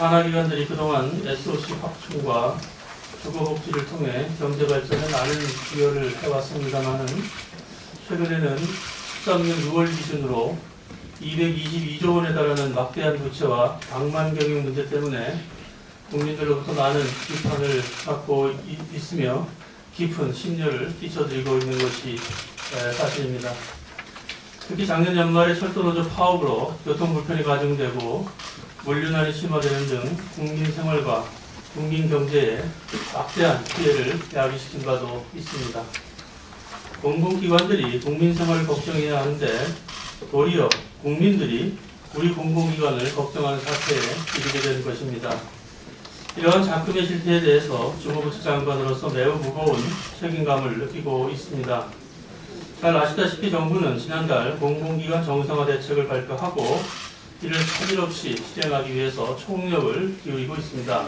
산하기관들이 그동안 SOC 확충과 주거복지를 통해 경제 발전에 많은 기여를 해왔습니다마는 최근에는 13년 6월 기준으로 222조 원에 달하는 막대한 부채와 방만 경영 문제 때문에 국민들로부터 많은 비판을 받고 이- 있으며 깊은 심려를 끼쳐드리고 있는 것이 에, 사실입니다. 특히 작년 연말에 철도노조 파업으로 교통 불편이 가중되고 물류난이 심화되는 등 국민 생활과 국민 경제에 막대한 피해를 야기시킨 바도 있습니다. 공공기관들이 국민 생활을 걱정해야 하는데 도리어 국민들이 우리 공공기관을 걱정하는 사태에 이르게 된 것입니다. 이러한 작금의 실태에 대해서 주무부처 장관으로서 매우 무거운 책임감을 느끼고 있습니다. 잘 아시다시피 정부는 지난달 공공기관 정상화 대책을 발표하고 이를 차질 없이 실행하기 위해서 총력을 기울이고 있습니다.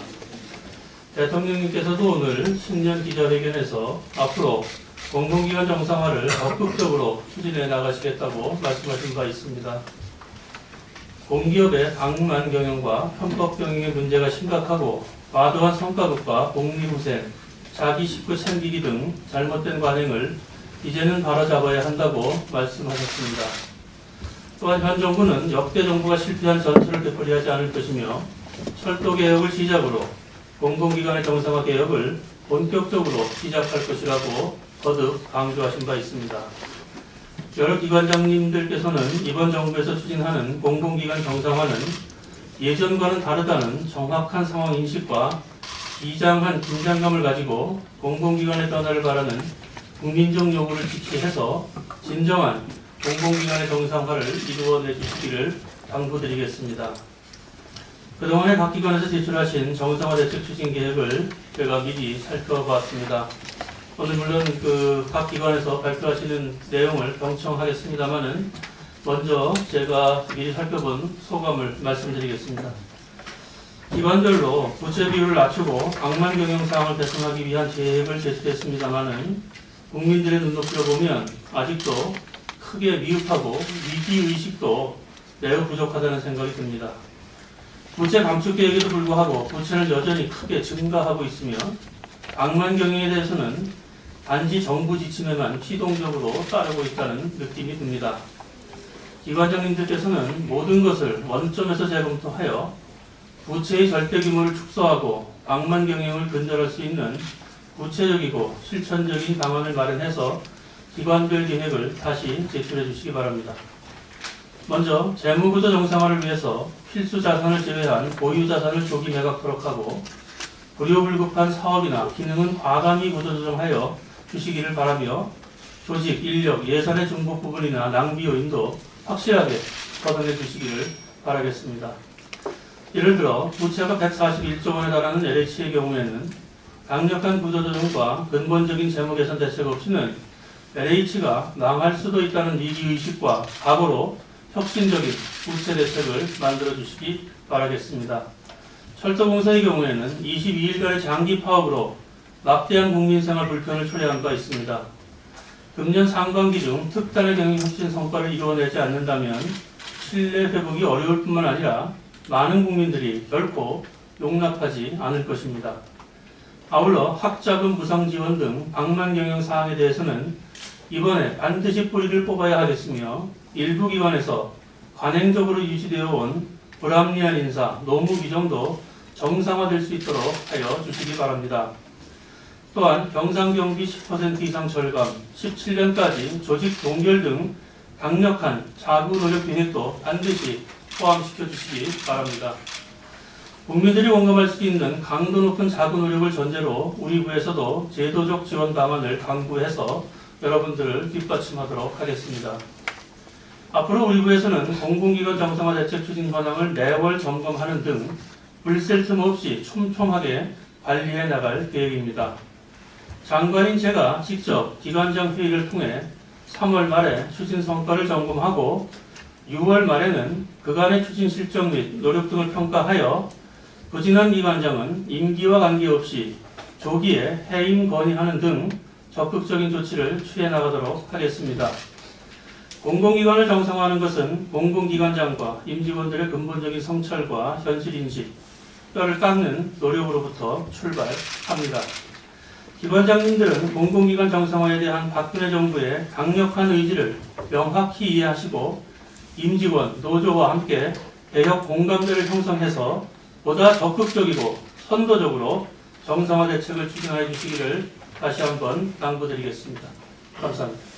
대통령님께서도 오늘 신년 기자회견에서 앞으로 공공기관 정상화를 적극적으로 추진해 나가시겠다고 말씀하신 바 있습니다. 공기업의 방만 경영과 편법 경영의 문제가 심각하고 과도한 성과급과 복리후생, 자기 식구 챙기기 등 잘못된 관행을 이제는 바로잡아야 한다고 말씀하셨습니다. 또한 현 정부는 역대 정부가 실패한 전철을 되풀이하지 않을 것이며 철도 개혁을 시작으로 공공기관의 정상화 개혁을 본격적으로 시작할 것이라고 거듭 강조하신 바 있습니다. 여러 기관장님들께서는 이번 정부에서 추진하는 공공기관 정상화는 예전과는 다르다는 정확한 상황 인식과 비장한 긴장감을 가지고 공공기관의 변화를 바라는 국민적 요구를 지키해서 진정한 공공기관의 정상화를 이루어내 주시기를 당부드리겠습니다. 그동안에 각 기관에서 제출하신 정상화 대책 추진 계획을 제가 미리 살펴봤습니다. 오늘 물론 그 각 기관에서 발표하시는 내용을 경청하겠습니다만은 먼저 제가 미리 살펴본 소감을 말씀드리겠습니다. 기관별로 부채 비율을 낮추고 방만 경영 사항을 개선하기 위한 계획을 제출했습니다만은 국민들의 눈높이로 보면 아직도 크게 미흡하고 위기 의식도 매우 부족하다는 생각이 듭니다. 부채 감축 계획에도 불구하고 부채는 여전히 크게 증가하고 있으며 방만 경영에 대해서는 단지 정부 지침에만 피동적으로 따르고 있다는 느낌이 듭니다. 기관장님들께서는 모든 것을 원점에서 재검토하여 부채의 절대 규모를 축소하고 방만 경영을 근절할 수 있는 구체적이고 실천적인 방안을 마련해서 기관별 계획을 다시 제출해 주시기 바랍니다. 먼저 재무구조 정상화를 위해서 필수 자산을 제외한 보유 자산을 조기 매각토록 하고 불효불급한 사업이나 기능은 과감히 구조조정하여 주시기를 바라며 조직, 인력, 예산의 중복 부분이나 낭비 요인도 확실하게 걷어내 주시기를 바라겠습니다. 예를 들어 부채가 141조 원에 달하는 LH의 경우에는 강력한 구조조정과 근본적인 재무 개선 대책 없이는 LH가 망할 수도 있다는 위기의식과 각오로 혁신적인 부채 대책을 만들어 주시기 바라겠습니다. 철도공사의 경우에는 22일간의 장기 파업으로 막대한 국민생활 불편을 초래한 바 있습니다. 금년 상반기 중 특단의 경영 혁신 성과를 이루어내지 않는다면 신뢰 회복이 어려울 뿐만 아니라 많은 국민들이 결코 용납하지 않을 것입니다. 아울러 학자금 부상 지원 등 방만 경영 사항에 대해서는 이번에 반드시 뿌리를 뽑아야 하겠으며 일부 기관에서 관행적으로 유지되어 온 불합리한 인사, 노무 규정도 정상화될 수 있도록 하여 주시기 바랍니다. 또한 경상경비 10% 이상 절감, 17년까지 조직 동결 등 강력한 자구 노력 계획도 반드시 포함시켜 주시기 바랍니다. 국민들이 공감할 수 있는 강도 높은 자구 노력을 전제로 우리 부에서도 제도적 지원 방안을 강구해서 여러분들을 뒷받침하도록 하겠습니다. 앞으로 우리 부에서는 공공기관 정상화 대책 추진 현황을 매월 점검하는 등 불셀 틈 없이 촘촘하게 관리해 나갈 계획입니다. 장관인 제가 직접 기관장 회의를 통해 3월 말에 추진 성과를 점검하고 6월 말에는 그간의 추진 실적 및 노력 등을 평가하여 부진한 기관장은 임기와 관계없이 조기에 해임 건의하는 등 적극적인 조치를 취해 나가도록 하겠습니다. 공공기관을 정상화하는 것은 공공기관장과 임직원들의 근본적인 성찰과 현실인식, 뼈를 깎는 노력으로부터 출발합니다. 기관장님들은 공공기관 정상화에 대한 박근혜 정부의 강력한 의지를 명확히 이해하시고 임직원, 노조와 함께 개혁 공감대를 형성해서 보다 적극적이고 선도적으로 정상화 대책을 추진하여 주시기를 다시 한번 당부드리겠습니다. 감사합니다.